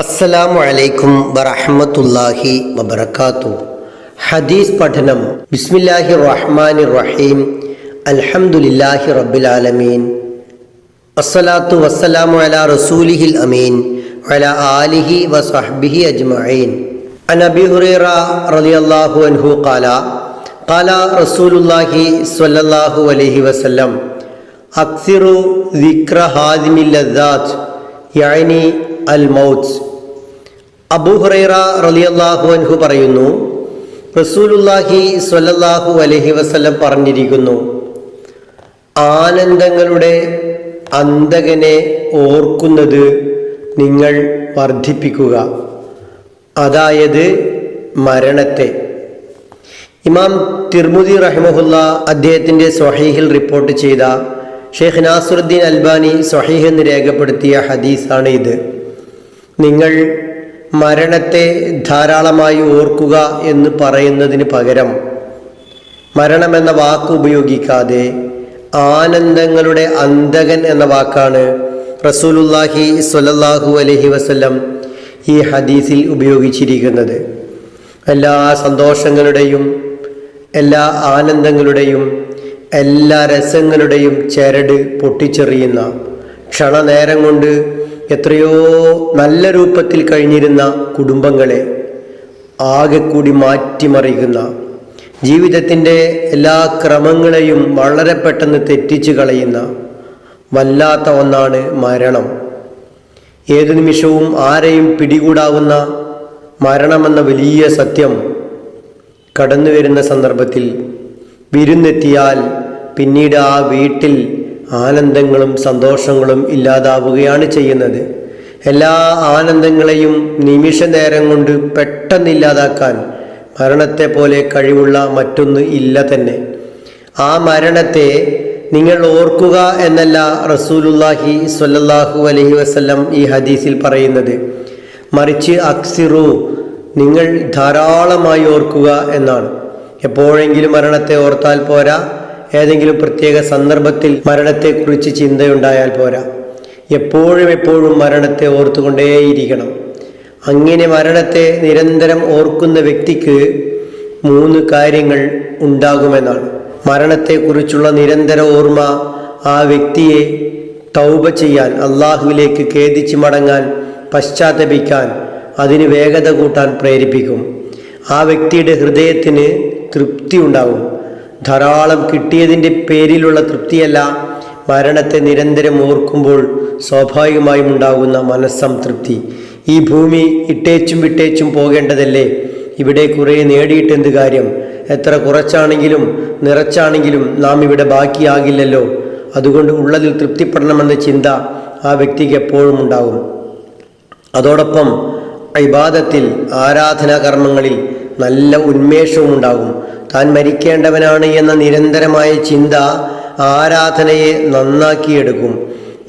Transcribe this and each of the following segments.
അസ്സലാമു അലൈക്കും വറഹ്മത്തുള്ളാഹി വബറകാത്തു ഹദീസ് പഠനം ബിസ്മില്ലാഹി റഹ്മാനി റഹീം അൽഹംദുലില്ലാഹി റബ്ബിൽ ആലമീൻ അസ്സലാത്തു വസ്സലാമു അലാ റസൂലിഹിൽ അമീൻ വഅലാ ആലിഹി വസഹ്ബിഹി അജ്മഈൻ അൻ അബി ഹുറൈറ റളിയല്ലാഹു അൻഹു ഖാല ഖാല റസൂലുള്ളാഹി സ്വല്ലല്ലാഹു അലൈഹി വസല്ലം അക്സിറു ദിക്ര ഹാദിമിൽ ലദ്ദാത്ത് യഅനി അൽ മൗത്ത് അബൂ ഹുറൈറ റളിയല്ലാഹു അൻഹു പറയുന്നു റസൂലുള്ളാഹി സ്വല്ലല്ലാഹു അലൈഹി വസല്ലം പറഞ്ഞിരിക്കുന്നു ആനന്ദങ്ങളുടെ അന്തകനെ ഓർക്കുന്നത് നിങ്ങൾ വർദ്ധിപ്പിക്കുക. അതായത് മരണത്തെ. ഇമാം തിർമുദി റഹ്മുല്ല അദ്ദേഹത്തിന്റെ സ്വഹീഹിൽ റിപ്പോർട്ട് ചെയ്ത ഷെയ്ഖ് നാസുറുദ്ദീൻ അൽബാനി സ്വഹീഹ് എന്ന് രേഖപ്പെടുത്തിയ ഹദീസാണ് ഇത്. നിങ്ങൾ മരണത്തെ ധാരാളമായി ഓർക്കുക എന്ന് പറയുന്നതിന് പകരം മരണമെന്ന വാക്ക് ഉപയോഗിക്കാതെ ആനന്ദങ്ങളുടെ അന്തകൻ എന്ന വാക്കാണ് റസൂലുല്ലാഹി സ്വല്ലല്ലാഹു അലഹി വസ്ല്ലം ഈ ഹദീസിൽ ഉപയോഗിച്ചിരിക്കുന്നത്. എല്ലാ സന്തോഷങ്ങളുടെയും എല്ലാ ആനന്ദങ്ങളുടെയും എല്ലാ രസങ്ങളുടെയും ചരട് പൊട്ടിച്ചെറിയുന്ന ക്ഷണനേരം കൊണ്ട് എത്രയോ നല്ല രൂപത്തിൽ കഴിഞ്ഞിരുന്ന കുടുംബങ്ങളെ ആകെ കൂടി മാറ്റിമറിയുന്ന ജീവിതത്തിന്റെ എല്ലാ ക്രമങ്ങളെയും വളരെ പെട്ടെന്ന് തെറ്റിച്ചു കളയുന്ന വല്ലാത്ത ഒന്നാണ് മരണം. ഏതു നിമിഷവും ആരെയും പിടികൂടാവുന്ന മരണമെന്ന വലിയ സത്യം കടന്നു വരുന്ന സന്ദർഭത്തിൽ വിരുന്നെത്തിയാൽ പിന്നീട് ആ വീട്ടിൽ ആനന്ദങ്ങളും സന്തോഷങ്ങളും ഇല്ലാതാവുകയാണ് ചെയ്യുന്നത്. എല്ലാ ആനന്ദങ്ങളെയും നിമിഷ നേരം കൊണ്ട് പെട്ടെന്ന് ഇല്ലാതാക്കാൻ മരണത്തെ പോലെ കഴിവുള്ള മറ്റൊന്ന് ഇല്ല തന്നെ. ആ മരണത്തെ നിങ്ങൾ ഓർക്കുക എന്നല്ല റസൂലുല്ലാഹി സ്വല്ലല്ലാഹു അലഹി വസല്ലം ഈ ഹദീസിൽ പറയുന്നത്. മറിച്ച് അക്സിറു നിങ്ങൾ ധാരാളമായി ഓർക്കുക എന്നാണ്. എപ്പോഴെങ്കിലും മരണത്തെ ഓർത്താൽ പോരാ. ഏതെങ്കിലും പ്രത്യേക സന്ദർഭത്തിൽ മരണത്തെക്കുറിച്ച് ചിന്തയുണ്ടായാൽ പോരാ. എപ്പോഴും എപ്പോഴും മരണത്തെ ഓർത്തുകൊണ്ടേയിരിക്കണം. അങ്ങനെ മരണത്തെ നിരന്തരം ഓർക്കുന്ന വ്യക്തിക്ക് മൂന്ന് കാര്യങ്ങൾ ഉണ്ടാകുമെന്നാണ്. മരണത്തെക്കുറിച്ചുള്ള നിരന്തര ഓർമ്മ ആ വ്യക്തിയെ തൗബ ചെയ്യാൻ അള്ളാഹുവിലേക്ക് ഖേദിച്ച് മടങ്ങാൻ പശ്ചാത്തപിക്കാൻ അതിന് വേഗത കൂട്ടാൻ പ്രേരിപ്പിക്കും. ആ വ്യക്തിയുടെ ഹൃദയത്തിന് തൃപ്തി ഉണ്ടാകും. ധാരാളം കിട്ടിയതിന്റെ പേരിലുള്ള തൃപ്തിയല്ല മരണത്തെ നിരന്തരം ഓർക്കുമ്പോൾ സ്വാഭാവികമായും ഉണ്ടാകുന്ന മനസ്സംതൃപ്തി ഈ ഭൂമി ഇട്ടേച്ചും വിട്ടേച്ചും പോകേണ്ടതല്ലേ? ഇവിടെ കുറേ നേടിയിട്ട് എന്ത് കാര്യം? എത്ര കുറച്ചാണെങ്കിലും നിറച്ചാണെങ്കിലും നാം ഇവിടെ ബാക്കിയാകില്ലല്ലോ. അതുകൊണ്ട് ഉള്ളതിൽ തൃപ്തിപ്പെടണമെന്ന ചിന്ത ആ വ്യക്തിക്ക് എപ്പോഴും ഉണ്ടാകും. അതോടൊപ്പം ഇബാദത്തിൽ ആരാധനാ കർമ്മങ്ങളിൽ നല്ല ഉന്മേഷവും ഉണ്ടാകും. താൻ മരിക്കേണ്ടവനാണ് എന്ന നിരന്തരമായ ചിന്ത ആരാധനയെ നന്നാക്കിയെടുക്കും.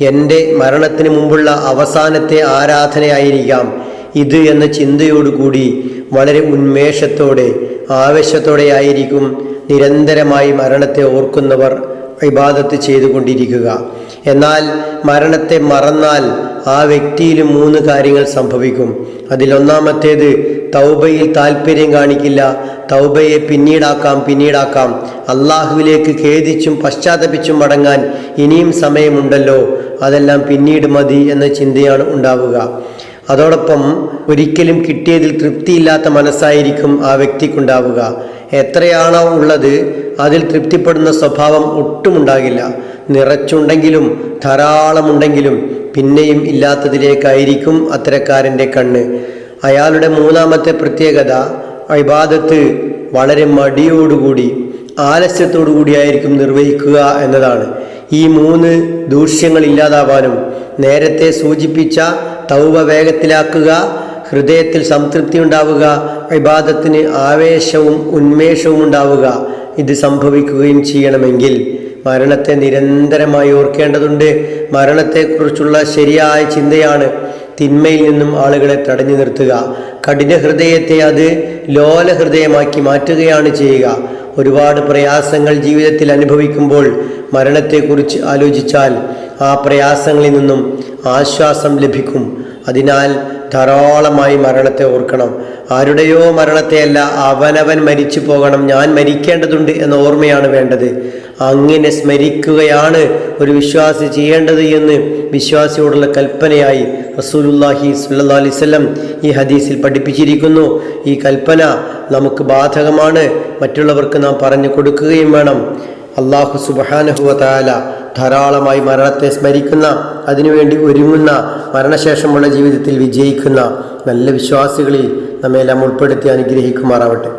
എന്റെ മരണത്തിന് മുമ്പുള്ള അവസാനത്തെ ആരാധനയായിരിക്കാം ഇത് എന്ന ചിന്തയോടുകൂടി വളരെ ഉന്മേഷത്തോടെ ആവേശത്തോടെ ആയിരിക്കും നിരന്തരമായി മരണത്തെ ഓർക്കുന്നവർ ഇബാദത്ത് ചെയ്തുകൊണ്ടിരിക്കുക. എന്നാൽ മരണത്തെ മറന്നാൽ ആ വ്യക്തിയിൽ മൂന്ന് കാര്യങ്ങൾ സംഭവിക്കും. അതിലൊന്നാമത്തേത് തൗബയിൽ താല്പര്യം കാണിക്കില്ല. തൗബയെ പിന്നീടാക്കാം പിന്നീടാക്കാം. അള്ളാഹുവിലേക്ക് ഖേദിച്ചും പശ്ചാത്തപിച്ചും മടങ്ങാൻ ഇനിയും സമയമുണ്ടല്ലോ. അതെല്ലാം പിന്നീട് മതി എന്ന ചിന്തയാണ് ഉണ്ടാവുക. അതോടൊപ്പം ഒരിക്കലും കിട്ടിയതിൽ തൃപ്തിയില്ലാത്ത മനസ്സായിരിക്കും ആ വ്യക്തിക്കുണ്ടാവുക. എത്രയാണോ ഉള്ളത് അതിൽ തൃപ്തിപ്പെടുന്ന സ്വഭാവം ഒട്ടുമുണ്ടാകില്ല. നിറച്ചുണ്ടെങ്കിലും ധാരാളമുണ്ടെങ്കിലും പിന്നെയും ഇല്ലാത്തതിലേക്കായിരിക്കും അത്തരക്കാരന്റെ കണ്ണ്. അയാളുടെ മൂന്നാമത്തെ പ്രത്യേകത ഇബാദത്ത് വളരെ മടിയോടുകൂടി ആലസ്യത്തോടു കൂടിയായിരിക്കും നിർവഹിക്കുക എന്നതാണ്. ഈ മൂന്ന് ദൂഷ്യങ്ങൾ ഇല്ലാതാവാനും നേരത്തെ സൂചിപ്പിച്ച തൗവ വേഗത്തിലാക്കുക ഹൃദയത്തിൽ സംതൃപ്തി ഉണ്ടാവുക വിവാദത്തിന് ആവേശവും ഉന്മേഷവും ഉണ്ടാവുക. ഇത് സംഭവിക്കുകയും ചെയ്യണമെങ്കിൽ മരണത്തെ നിരന്തരമായി ഓർക്കേണ്ടതുണ്ട്. മരണത്തെക്കുറിച്ചുള്ള ശരിയായ ചിന്തയാണ് തിന്മയിൽ നിന്നും ആളുകളെ തടഞ്ഞു നിർത്തുക. കഠിന ഹൃദയത്തെ അത് ലോല ഹൃദയമാക്കി മാറ്റുകയാണ് ചെയ്യുക. ഒരുപാട് പ്രയാസങ്ങൾ ജീവിതത്തിൽ അനുഭവിക്കുമ്പോൾ മരണത്തെക്കുറിച്ച് ആലോചിച്ചാൽ ആ പ്രയാസങ്ങളിൽ നിന്നും ആശ്വാസം ലഭിക്കും. അതിനാൽ ധാരാളമായി മരണത്തെ ഓർക്കണം. ആരുടെയോ മരണത്തെയല്ല അവനവൻ മരിച്ചു പോകണം. ഞാൻ മരിക്കേണ്ടതുണ്ട് എന്ന ഓർമ്മയാണ് വേണ്ടത്. അങ്ങനെ സ്മരിക്കുകയാണ് ഒരു വിശ്വാസി ചെയ്യേണ്ടത് എന്ന് വിശ്വാസിയോടുള്ള കൽപ്പനയായി റസൂലുല്ലാഹി സ്വല്ലല്ലാഹി അലൈഹി വസല്ലം ഈ ഹദീസിൽ പഠിപ്പിച്ചിരിക്കുന്നു. ഈ കൽപ്പന നമുക്ക് ബാധകമാണ്. മറ്റുള്ളവർക്ക് നാം പറഞ്ഞു കൊടുക്കുകയും വേണം. അള്ളാഹു സുബാനഹുവ താല ധാരാളമായി മരണത്തെ സ്മരിക്കുന്ന അതിനുവേണ്ടി ഒരുങ്ങുന്ന മരണശേഷമുള്ള ജീവിതത്തിൽ വിജയിക്കുന്ന നല്ല വിശ്വാസികളിൽ നമ്മെല്ലാം ഉൾപ്പെടുത്തി അനുഗ്രഹിക്കുമാറാവട്ടെ.